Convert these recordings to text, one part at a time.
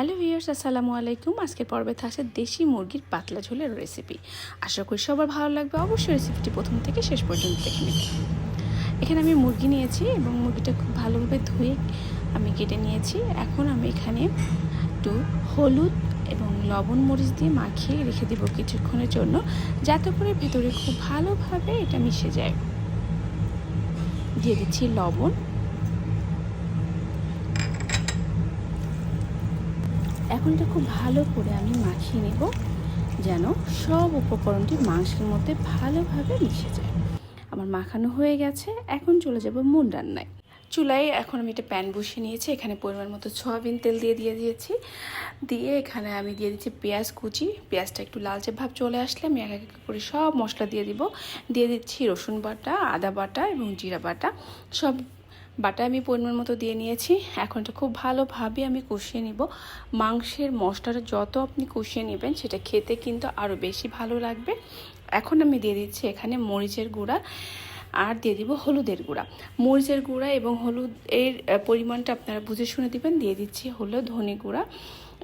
Hello viewers, আসসালামু আলাইকুম। আজকের পর্বে থাকছে দেশি মুরগির পাতলা ঝোলের রেসিপি আশা করি সবার ভালো লাগবে। অবশ্যই রেসিপিটি প্রথম থেকে শেষ পর্যন্ত দেখে নেবেন এখানে আমি মুরগি নিয়েছি এবং মুরগিটা খুব ভালোভাবে ধুয়ে আমি কেটে নিয়েছি। এখন আমি এখানে একটু হলুদ এবং লবণ মরিচ দিয়ে মাখিয়ে রেখে দেবো কিছুক্ষণের জন্য, যাতে করে ভেতরে খুব ভালোভাবে এটা মিশে যায়। দিয়ে দিচ্ছি লবণ। এখন এটা খুব ভালো করে আমি মাখিয়ে নেব যেন সব উপকরণটি মাংসের মধ্যে ভালোভাবে মিশে যায়। আমার মাখানো হয়ে গেছে, এখন চলে যাব মূল রান্নায়। চুলায় এখন আমি একটা প্যান বসিয়ে নিয়েছি, এখানে পরিমাণ মতো সয়াবিন তেল দিয়ে দিয়ে দিয়েছি। দিয়ে এখানে আমি দিয়ে দিচ্ছি পেঁয়াজ কুচি, পেঁয়াজটা একটু লালচে ভাব চলে আসলে আমি এক এক করে সব মশলা দিয়ে দিব। দিয়ে দিচ্ছি রসুন বাটা, আদা বাটা এবং জিরা বাটা। সব বাটা আমি পরিমাণ মতো দিয়ে নিয়েছি। এখন এটা খুব ভালোভাবে আমি কষিয়ে নিব। মাংসের মশলাটা যত আপনি কষিয়ে নেবেন, সেটা খেতে কিন্তু আরও বেশি ভালো লাগবে। এখন আমি দিয়ে দিচ্ছি এখানে মরিচের গুঁড়া। আর দিয়ে দিব হলুদের গুঁড়া। মরিচের গুঁড়া এবং হলুদ এর পরিমাণটা আপনারা বুঝে শুনে দিবেন। দিয়ে দিচ্ছি হলো ধনে গুঁড়া।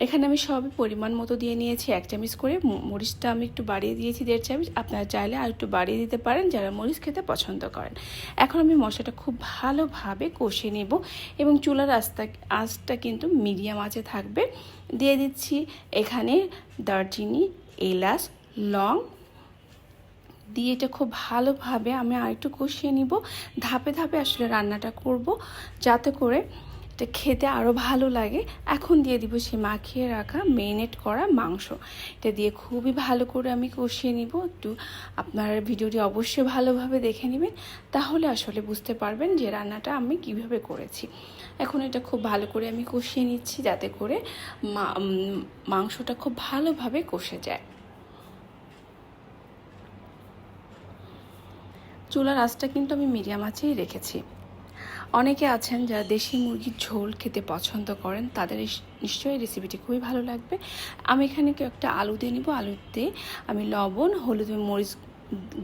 এখানে আমি সবই পরিমাণ মতো দিয়ে নিয়েছি, এক চামচ করে। মরিচটা আমি একটু বাড়িয়ে দিয়েছি, দেড় চামচ। আপনারা চাইলে আর একটু বাড়িয়ে দিতে পারেন, যারা মরিচ খেতে পছন্দ করেন। এখন আমি মশলাটা খুব ভালোভাবে কষে নেব এবং চুলার আস্তা, আঁচটা কিন্তু মিডিয়াম আঁচে থাকবে। দিয়ে দিচ্ছি এখানে দারচিনি, এলাচ, লং দিয়ে এটা খুব ভালোভাবে আমি আরেকটু কষিয়ে নিব। ধাপে ধাপে আসলে রান্নাটা করব যাতে করে এটা খেতে আরও ভালো লাগে। এখন দিয়ে দিব সে মাখিয়ে রাখা মেরিনেট করা মাংস। এটা দিয়ে খুবই ভালো করে আমি কষিয়ে নিব। একটু আপনার ভিডিওটি অবশ্যই ভালোভাবে দেখে নেবেন, তাহলে আসলে বুঝতে পারবেন যে রান্নাটা আমি কীভাবে করেছি। এখন এটা খুব ভালো করে আমি কষিয়ে নিচ্ছি যাতে করে মাংসটা খুব ভালোভাবে কষে যায়। চুলার আঁচটা কিন্তু আমি মিডিয়াম আঁচেই রেখেছি। অনেকে আছেন যারা দেশি মুরগির ঝোল খেতে পছন্দ করেন, তাদের নিশ্চয়ই রেসিপিটি খুবই ভালো লাগবে। আমি এখানে একটা আলু দিয়ে নিব। আলুতে আমি লবণ, হলুদ মরিচ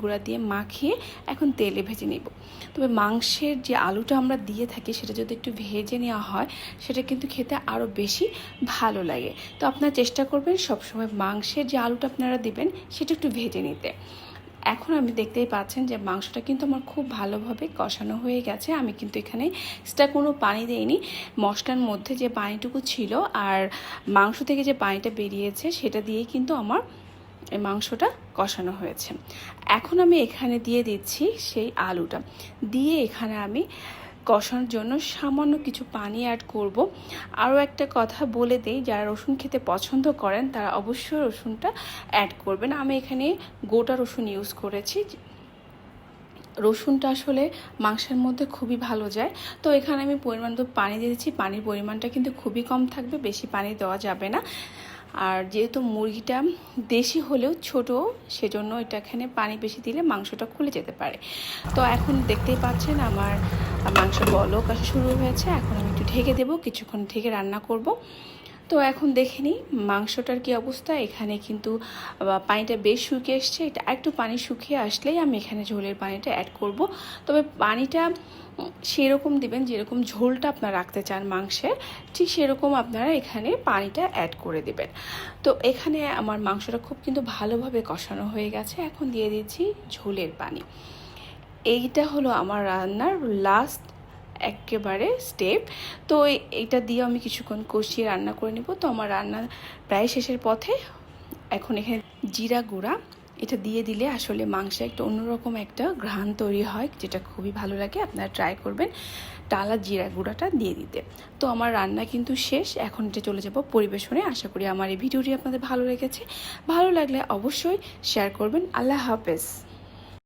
গুঁড়া দিয়ে মাখিয়ে এখন তেলে ভেজে নেব। তবে মাংসের যে আলুটা আমরা দিয়ে থাকি, সেটা যদি একটু ভেজে নেওয়া হয়, সেটা কিন্তু খেতে আরও বেশি ভালো লাগে। তো আপনারা চেষ্টা করবেন সবসময় মাংসের যে আলুটা আপনারা দিবেন, সেটা একটু ভেজে নিতে। এখন আমি দেখতেই পাচ্ছেন যে মাংসটা কিন্তু আমার খুব ভালোভাবে কষানো হয়ে গেছে। আমি কিন্তু এখানে এক্সট্রা কোনো পানি দেইনি। মশলার মধ্যে যে পানিটুকু ছিল আর মাংস থেকে যে পানিটা বেরিয়েছে, সেটা দিয়েই কিন্তু আমার এই মাংসটা কষানো হয়েছে। এখন আমি এখানে দিয়ে দিচ্ছি সেই আলুটা। দিয়ে এখানে আমি কষানোর জন্য সামান্য কিছু পানি অ্যাড করব। আরও একটা কথা বলে দেই, যারা রসুন খেতে পছন্দ করেন, তারা অবশ্যই রসুনটা অ্যাড করবেন। আমি এখানে গোটা রসুন ইউজ করেছি। রসুনটা আসলে মাংসের মধ্যে খুবই ভালো যায়। তো এখানে আমি পরিমাণ তো পানি দিয়েছি পানির পরিমাণটা কিন্তু খুবই কম থাকবে, বেশি পানি দেওয়া যাবে না। আর যেহেতু মুরগিটা দেশি হলেও ছোট, সেজন্য এটা এখানে পানি বেশি দিলে মাংসটা খুলে যেতে পারে। তো এখন দেখতেই পাচ্ছেন আমার মাংস বলক আসা শুরু হয়েছে, এখন আমি একটু ঢেকে দেবো, কিছুক্ষণ ঢেকে রান্না করব। তো এখন দেখে নিই মাংসটার কি অবস্থা। এখানে কিন্তু পানিটা বেশ শুকিয়ে এসছে। এটা একটু পানি শুকিয়ে আসলেই আমি এখানে ঝোলের পানিটা অ্যাড করব। তবে পানিটা সেরকম দিবেন যেরকম ঝোলটা আপনারা রাখতে চান মাংসে ঠিক সেরকম আপনারা এখানে পানিটা অ্যাড করে দেবেন। তো এখানে আমার মাংসটা খুব কিন্তু ভালোভাবে কষানো হয়ে গেছে। এখন দিয়ে দিচ্ছি ঝোলের পানি। এইটা হলো আমার রান্নার লাস্ট একেবারে স্টেপ তো এইটা দিয়ে আমি কিছুক্ষণ কষিয়ে রান্না করে নেব। তো আমার রান্না প্রায় শেষের পথে। এখন এখানে জিরা গুঁড়া। এটা দিয়ে দিলে আসলে মাংসে একটা অন্যরকম একটা ঘ্রাণ তৈরি হয়, যেটা খুবই ভালো লাগে। আপনারা ট্রাই করবেন টালা জিরা গুঁড়াটা দিয়ে দিতে। তো আমার রান্না কিন্তু শেষ। এখন এটা চলে যাব পরিবেশনে। আশা করি আমার এই ভিডিওটি আপনাদের ভালো লেগেছে। ভালো লাগলে অবশ্যই শেয়ার করবেন। আল্লাহ হাফেজ।